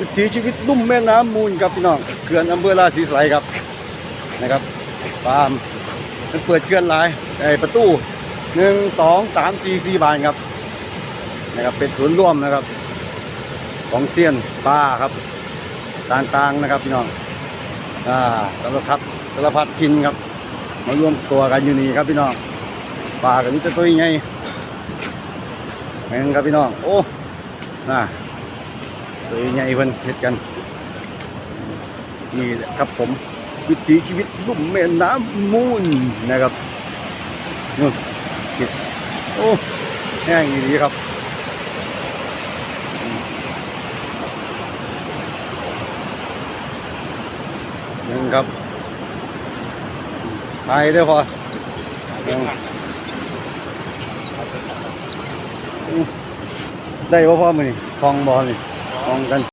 วิถีชีวิตลุ่มแม่น้ำมูลครับพี่น้องเขื่อนอำเภอราศีสไลครับนะครับฟาร์มมันเปิดเขื่อนหลายไอประตูหนึ่งสองสามสี่สี่บานครับนะครับเป็นศูนย์ร่วมนะครับ ของเซียนปลาครับต่างๆนะครับพี่น้องอ่าสารพัดสารพัดกินครับ มารวมตัวกันอยู่นี่ครับพี่น้องปลากันนี่จะตัวใหญ่แม่งครับพี่น้องโอ้น่า ตัวใหญ่เพิ่นเฮ็ดกัน นี่แหละครับผมวิถีชีวิตลุ่มแม่น้ำมูลนะครับนู่นนี่โอ้แห้งดีครับหนึ่งครับไปเด้พอได้บ่พ่อมือนี่คลองบอลนี่ คลองกัน